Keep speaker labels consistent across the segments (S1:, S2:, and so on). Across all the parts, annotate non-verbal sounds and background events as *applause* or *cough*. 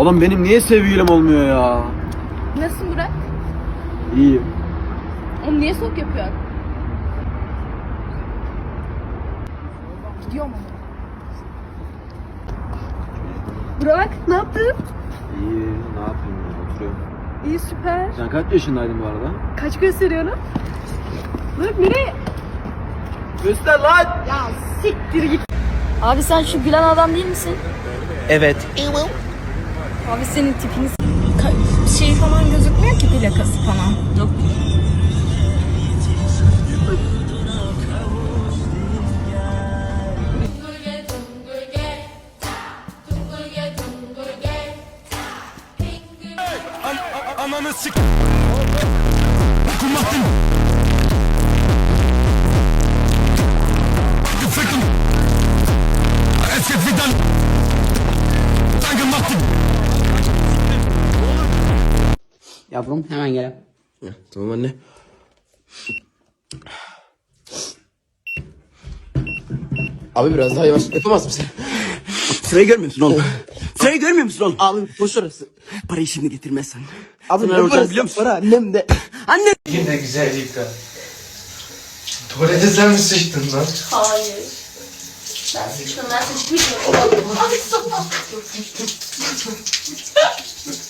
S1: Oğlum benim niye sevgilim olmuyor ya?
S2: Nasılsın Burak?
S1: İyiyim.
S2: Oğlum niye sok yapıyorsun? Gidiyor mu? Burak ne yaptın?
S1: İyi. Ne yapayım ya? Oturuyorum.
S2: İyi süper.
S1: Sen kaç yaşındaydın bu arada?
S2: Kaç gösteriyorum? Burak nereye?
S1: Göster lan!
S2: Ya siktir git.
S3: Abi sen şu gülen adam değil misin?
S4: Evet.
S3: Abi senin tipini
S2: Şey falan gözükmüyor ki plakası falan.
S3: Yok.
S5: Yavrum hemen gel.
S4: Tamam anne. Abi biraz daha yavaş yapamaz mısın?
S5: Sırayı görmüyorsun oğlum. *laughs* Sırayı görmüyor musun oğlum? Abi boş orası. Parayı şimdi getirmezsen. Abi ne olacak biliyor musun? Para annem de. Anne.
S6: Yine güzel yıka. Tuvalete sen mi sıçtın lan?
S2: Hayır. Ben sıçtım ben sıçmışım. İyi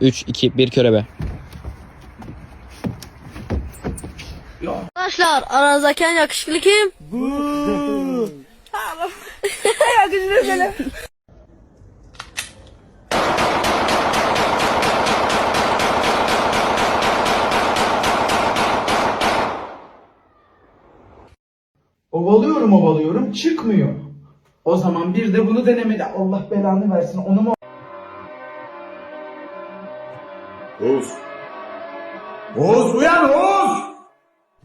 S5: Üç, iki, bir körebe.
S3: Arkadaşlar aranızdaki en yakışıklı kim? *laughs* *laughs*
S7: Ovalıyorum ovalıyorum çıkmıyor. O zaman bir de bunu denemedi. Allah belanı versin. Onu mu
S8: Oğuz. Oğuz uyan Oğuz!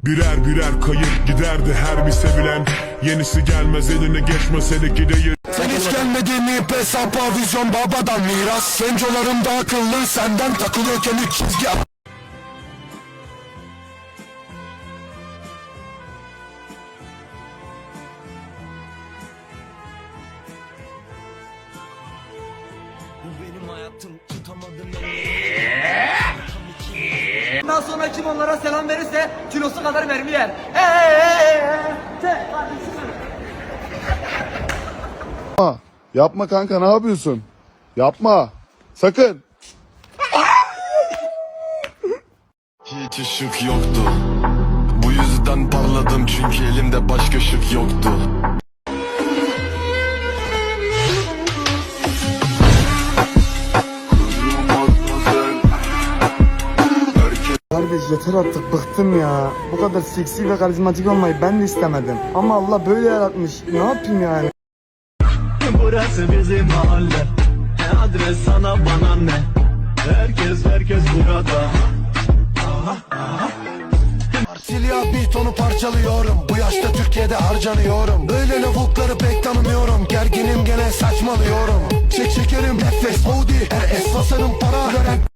S9: Birer birer kayıp giderdi her bir sevilen. Yenisi gelmez eline geçmez hele ki değil. Sen hiç gelmedin mi hesap vizyon babadan miras? Gencolarım da akıllı senden takılıyorken üç çizgi
S7: Bundan sonra kim onlara selam verirse kilosu kadar mermi yer.
S8: Yapma kanka ne yapıyorsun? Yapma. Sakın.
S9: Hiç ışık yoktu Bu yüzden parladım çünkü elimde başka ışık yoktu
S7: Kardeş yeter artık bıktım ya. Bu kadar seksi ve karizmatik olmayı ben de istemedim. Ama Allah böyle yaratmış. Ne yapayım yani?
S4: Burası bizim mahalle. Ne adres sana bana ne? Herkes herkes burada.
S9: Siyah bir tonu parçalıyorum Bu yaşta Türkiye'de harcanıyorum Böyle lavukları pek tanımıyorum Gerginim gene saçmalıyorum Çek şekerim nefes Audi Her es basarım para veren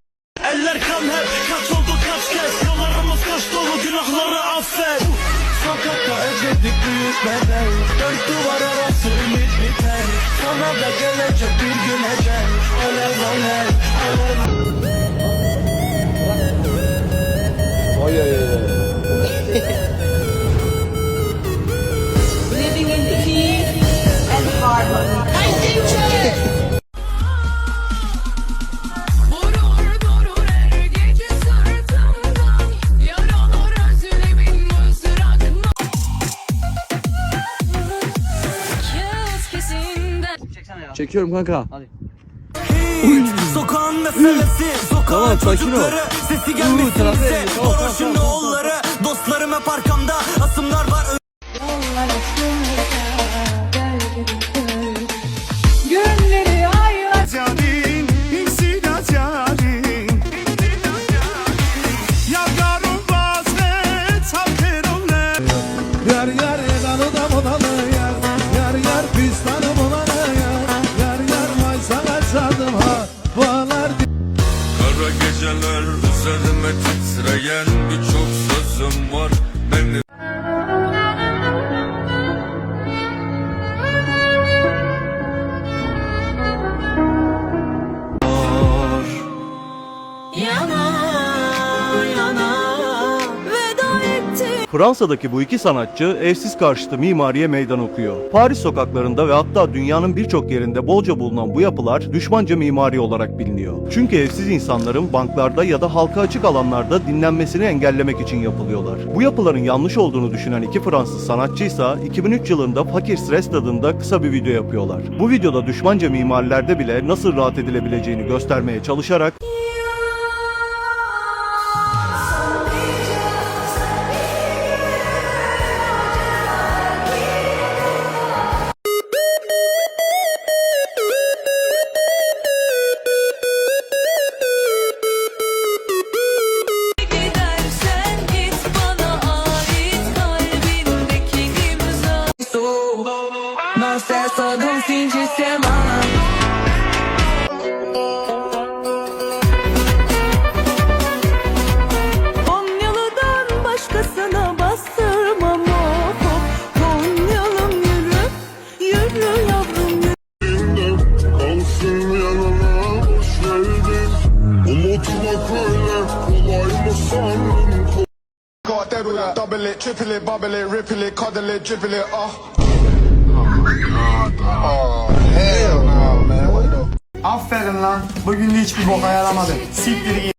S1: Çekiyorum kanka.
S4: Sokağın meselesi Sokağın
S1: Tamam,
S4: çocukları. Sesi gelmesin ise
S1: tamam,
S4: oğulları Dostlarım hep arkamda
S10: Fransa'daki bu iki sanatçı evsiz karşıtı mimariye meydan okuyor. Paris sokaklarında ve hatta dünyanın birçok yerinde bolca bulunan bu yapılar düşmanca mimari olarak biliniyor. Çünkü evsiz insanların banklarda ya da halka açık alanlarda dinlenmesini engellemek için yapılıyorlar. Bu yapıların yanlış olduğunu düşünen iki Fransız sanatçıysa 2003 yılında Fakir Stres adında kısa bir video yapıyorlar. Bu videoda düşmanca mimarilerde bile nasıl rahat edilebileceğini göstermeye çalışarak
S4: de semana
S11: Konyalı'dan başkasına bastırmam of Konyalım yürü, yürü yavrum yürü.
S8: Kalsın yanına boş verdin Unutmak öyle kolay mı sandın?
S9: Got that with that double it, triple it, bubble it, ripple it, cuddle it, dribble it, ah
S7: Aferin lan. Bugün de hiçbir boka yaramadın. Siktir git.